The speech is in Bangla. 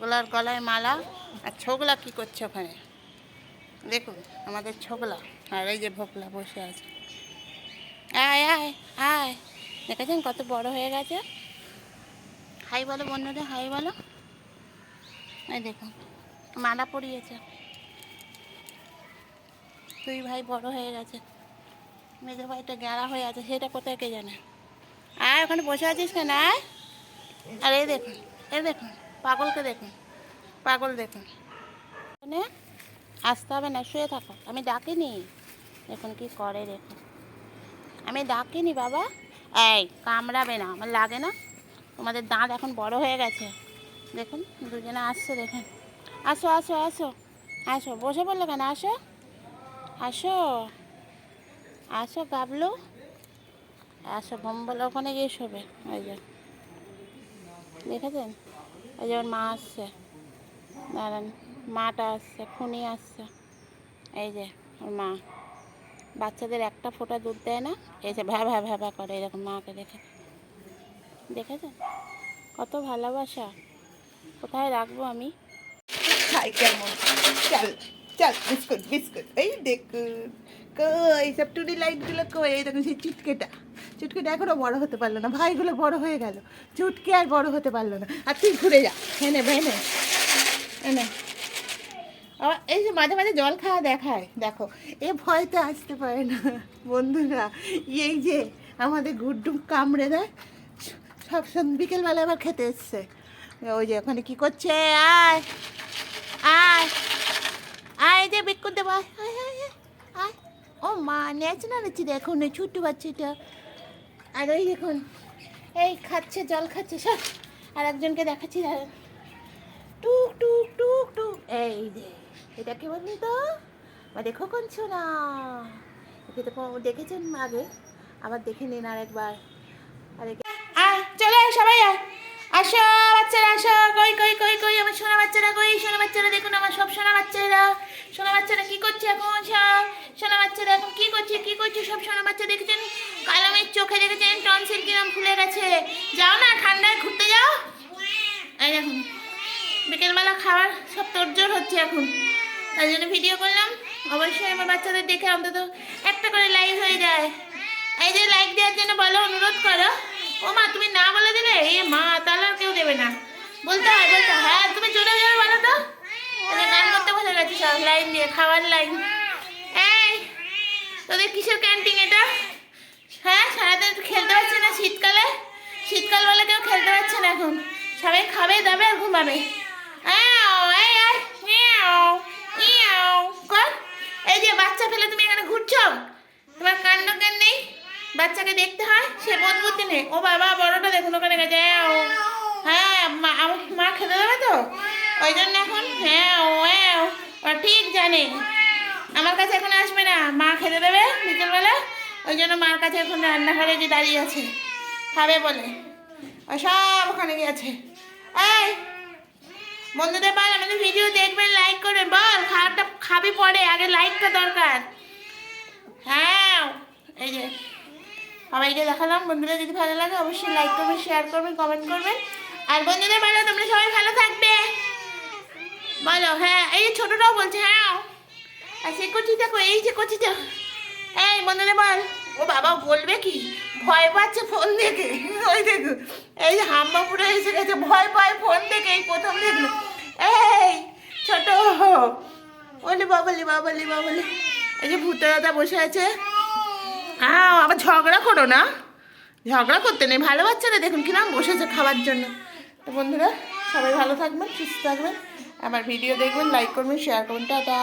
ছোগলার গলায় মালা আর ছোগলা কি করছে ওখানে? দেখুন, আমাদের ছোগলা আর এই যে ভোকলা বসে আছে। আয় আয় আয়। দেখেছেন কত বড় হয়ে গেছে? হাই বলো বন্ধুদের, হাই বলো। এই দেখুন, মালা পরিয়েছে। দুই ভাই বড় হয়ে গেছে। মেজো ভাইটা গেঁড়া হয়ে আছে, সেটা কোথায় কে জানে? আয়, ওখানে বসে আছিস কেন? আয়। আর এই দেখুন এই দেখুন। পাগলকে দেখুন পাগল দেখুন এখানে আসতে হবে না, শুয়ে থাকো। আমি ডাকিনি। দেখুন কি করে দেখুন আমি ডাকিনি বাবা। এই, কামড়াবে না, আমার লাগে না। তোমাদের দাঁত এখন বড় হয়ে গেছে। দেখুন, দুজনে আসছে দেখুন আসো আসো আসো আসো। বসে পড়ল কেন? আসো। আসো। আসো, গাবলু। আসো ঘুম ওখানে গিয়ে শোবে। ওই যে। দেখেছেন? ওই যে ওর মা আসছে, দাঁড়ান, মাটা আসছে, খুনি আসছে, এই যে ওর মা। বাচ্চাদের একটা ফোঁটা দুধ দেয় না, এই যে ভ্যা ভ্যা ভ্যা করে এরকম মাকে দেখে। দেখেছেন কত ভালোবাসা। কোথায় রাখব আমি? খাই কেমন? চল চল, বিস্কুট বিস্কুট। এই দেখুন, কই সব টুনি লাইটগুলো কই? এই দেখুন সেই চুটকেটা। চুটকেটা এখনও বড় হতে পারল না। ভাইগুলো বড় হয়ে গেল। চুটকি আর বড় হতে পারল না। আর তুই ঘুরে যা। এনে এনে এনে। এই যে মাঝে মাঝে জল খাওয়া দেখায়। দেখো, এ ভয়তে আসতে পারে না। বন্ধুরা, এই যে আমাদের গুড্ডু কামড়ে দেয়, সব বিকেলবেলা আবার খেতে এসছে। ওই যে ওখানে কি করছে? আয় আয় আয় যে বিক্কুর দেবো। আয় আয় আয় ও মা, নেচ না নেছি দেখুন ওই ছোট্ট বাচ্চাটা। আর ওই দেখুন, এই খাচ্ছে, জল খাচ্ছে, সব। আর একজনকে দেখাচ্ছি টুক টুক টুক টুক। এই যে, এটা কে বললি তো? বা দেখো কোনছো না একে তো দেখেছেন আগে? আবার দেখে নিন আরে আয়, চলে আয়, সবাই আয়। আসো, বাচ্চারা, আসো। কই কই কই কই, আমার সোনা বাচ্চারা কই? সোনা বাচ্চারা দেখুন, আমার সব সোনা বাচ্চারা। সোনা বাচ্চারা কি করছে এখন সব? সোনা বাচ্চারা এখন কি করছে কি করছে? সব সোনা বাচ্চা দেখেছেন? কালামের চোখে দেখেছেন? টনসিল কিরম ফুলে গেছে। যাও না, ঠান্ডায় ঘুরতে যাও। এই দেখুন, বিকেলবেলা খাবার সব তোরজোর হচ্ছে এখন। তাই জন্য ভিডিও করলাম। অবশ্যই আমার বাচ্চাদের দেখে অন্তত একটা করে লাইক হয়ে যায়। এই যে লাইক দেওয়ার জন্য বলো, অনুরোধ করো। ও মা, তুমি না বলে দিলে? এ মা, তাহলে আর কেউ দেবে না। বলতে হয় বলতে হয়। তুমি চলে যাবে বলো তো। গান করতে বসে গেছি সব। লাইন দিয়ে, খাওয়ার লাইন এই, তোদের কিসের ক্যান্টিন এটা? হ্যাঁ সারাদিন খেলতে পারছে না শীতকালে। শীতকাল বলে কেউ খেলতে পারছে না এখন। সবাই খাবে দাবে আর ঘুমাবে। এই, যে বাচ্চা ফেলে তুমি এখানে ঘুরছো? তোমার কাণ্ড জ্ঞান নেই? বাচ্চাকে দেখতে হয়? সে বোধ বুদ্ধি নেই। ও বাবা বড়টা দেখুন ওখানে গেছে। হ্যাঁ মা মা খেতে দেবে তো? ওই জন্য এখন হ্যাঁ ও ঠিক জানে। আমার কাছে এখন আসবে না। মা খেতে দেবে বিকেলবেলা। ওই জন্য মার কাছে এখন রান্নাঘরে যে দাঁড়িয়ে আছে, খাবে বলে। ও সব ওখানে গেছে এই, বন্ধুদের বল আমাদের ভিডিও দেখবেন লাইক করবেন বল খাবারটা খাবি পরে, আগে লাইকটা দরকার। হ্যাঁ এই যে সবাইকে দেখালাম বন্ধুরা যদি ভালো লাগে অবশ্যই লাইক করবেন শেয়ার করবেন কমেন্ট করবেন আর বন্ধুদের বলো তোমরা সবাই ভালো থাকবে। বলো হ্যাঁ এই ছোটটাও বলছে হ্যাঁ। আর সে কচিটা এই যে কচিটা। এই বন্ধুদের বল। ও বাবা বলবে কি? ভয় পাচ্ছে ফোন দেখে। ওই দেখো, এই যে হাম্বাপুরে এসে গেছে, ভয় পায় ফোন দেখে এই প্রথম দেখল। এই ছোট, বলি বাবলি বাবলি বাবলি। এই যে ভূত দাদা বসে আছে। হ্যাঁ আবার ঝগড়া করো না। ঝগড়া করতে নেই, ভালো বাচ্চারা দেখুন কিরম বসেছে খাবার জন্য। তো বন্ধুরা, সবাই ভালো থাকবেন, সুস্থ থাকবেন। আমার ভিডিও দেখবেন লাইক করবেন শেয়ার করবেন, টাটা।